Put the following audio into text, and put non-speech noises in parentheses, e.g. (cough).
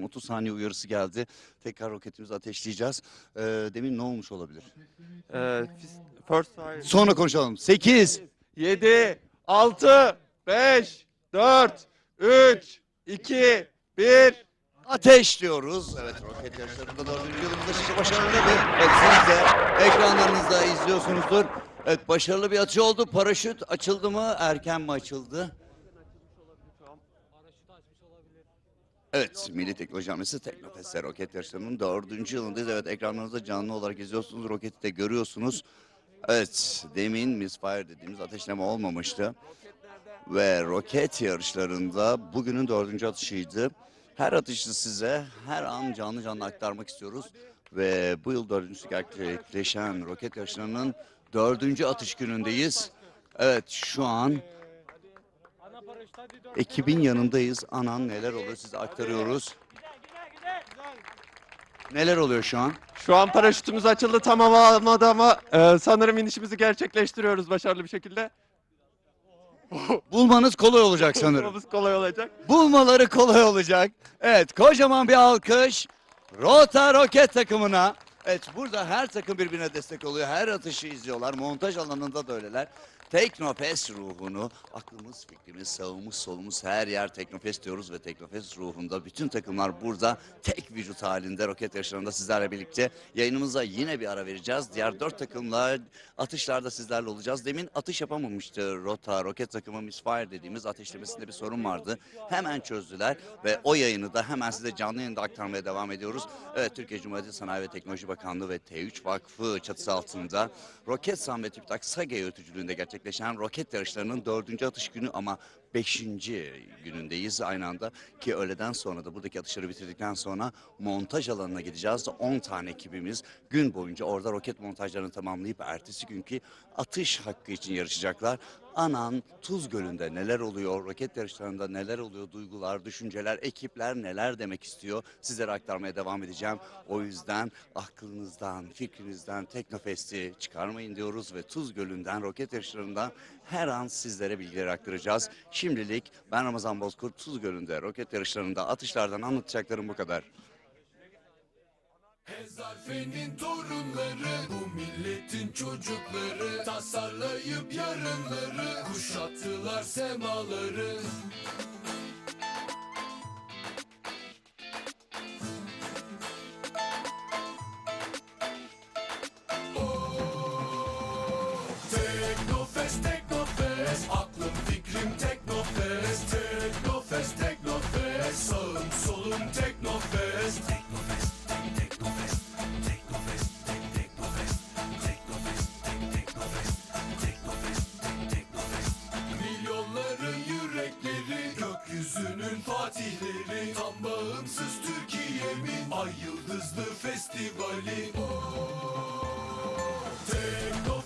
30 saniye uyarısı geldi. Tekrar roketimizi ateşleyeceğiz. Ee, demin ne olmuş olabilir? Ee, first. Sonra konuşalım. 8, 7, 6, 5, 4, 3, 2, 1. ateş diyoruz. Evet roket yarışlarında dördüncü yılımızda size başarılı bir evet, siz de ekranlarınızda izliyorsunuzdur. Evet başarılı bir atış oldu. Paraşüt açıldı mı? Erken mi açıldı? Evet, Milli Teknoloji Hamlesi Teknofest'te roket yarışlarının dördüncü yılındayız. Evet, ekranlarınızda canlı olarak izliyorsunuz. Roketi de görüyorsunuz. Evet, demin misfire dediğimiz ateşleme olmamıştı. Ve roket yarışlarında bugünün dördüncü atışıydı. Her atışı size her an canlı canlı aktarmak istiyoruz. Ve bu yıl dördüncüsü gerçekleşen roket yarışlarının dördüncü atış günündeyiz. Evet, şu an ekibin yanındayız. Anan neler oluyor size aktarıyoruz. Neler oluyor şu an? Şu an paraşütümüz açıldı tamamlamadı ama e, sanırım inişimizi gerçekleştiriyoruz başarılı bir şekilde. Bulmanız kolay olacak (laughs) sanırım. Bulmamız kolay olacak. Bulmaları kolay olacak. Evet kocaman bir alkış Rota Roket takımına. Evet burada her takım birbirine destek oluyor. Her atışı izliyorlar. Montaj alanında da öyleler. Teknofest ruhunu aklımız, fikrimiz, sağımız, solumuz her yer Teknofest diyoruz ve Teknofest ruhunda bütün takımlar burada tek vücut halinde roket yarışlarında sizlerle birlikte yayınımıza yine bir ara vereceğiz. Diğer dört takımla atışlarda sizlerle olacağız. Demin atış yapamamıştı Rota roket takımı Misfire dediğimiz ateşlemesinde bir sorun vardı. Hemen çözdüler ve o yayını da hemen size canlı yayında aktarmaya devam ediyoruz. Evet Türkiye Cumhuriyeti Sanayi ve Teknoloji Bakanlığı ve T3 Vakfı çatısı altında Roketsan ve TÜBİTAK SAGE yöneticiliğinde gerçekleşen roket yarışlarının dördüncü atış günü ama beşinci günündeyiz aynı anda ki öğleden sonra da buradaki atışları bitirdikten sonra montaj alanına gideceğiz. 10 tane ekibimiz gün boyunca orada roket montajlarını tamamlayıp ertesi günkü atış hakkı için yarışacaklar. Anan Tuz Gölü'nde neler oluyor, roket yarışlarında neler oluyor, duygular, düşünceler, ekipler neler demek istiyor sizlere aktarmaya devam edeceğim. O yüzden aklınızdan, fikrinizden Teknofest'i çıkarmayın diyoruz ve Tuz Gölü'nden, roket yarışlarından her an sizlere bilgileri aktaracağız. Şimdilik ben Ramazan Bozkurt Tuz Gölü'nde roket yarışlarında atışlardan anlatacaklarım bu kadar. Zarfe'nin torunları Bu milletin çocukları Tasarlayıp yarınları Kuşattılar semaları. Teknofest, Teknofest Aklım fikrim Teknofest. Teknofest, Teknofest Sağım solum Teknofest, Teknofest Ay Yıldızlı Festivali oh. Tekno